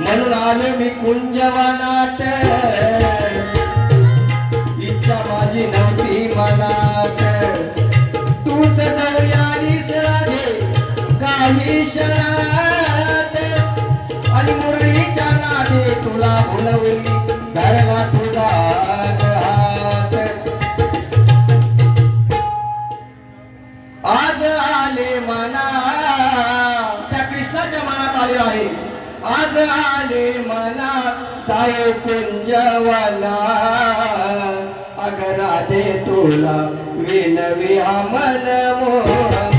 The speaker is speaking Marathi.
म्हणून आलो मी कुंजवनात. इच्छा माझी नव्हती मनात. तूच जवळ आलीस राधे काही शरात आणि मुरळीच्या नादे तुला भुलवली धरला तुझा हात. आज आले मना त्या कृष्णाच्या मनात आले आहे. आज आले मना साई कुंजवना अग राधे तुला विनवी मन मोहना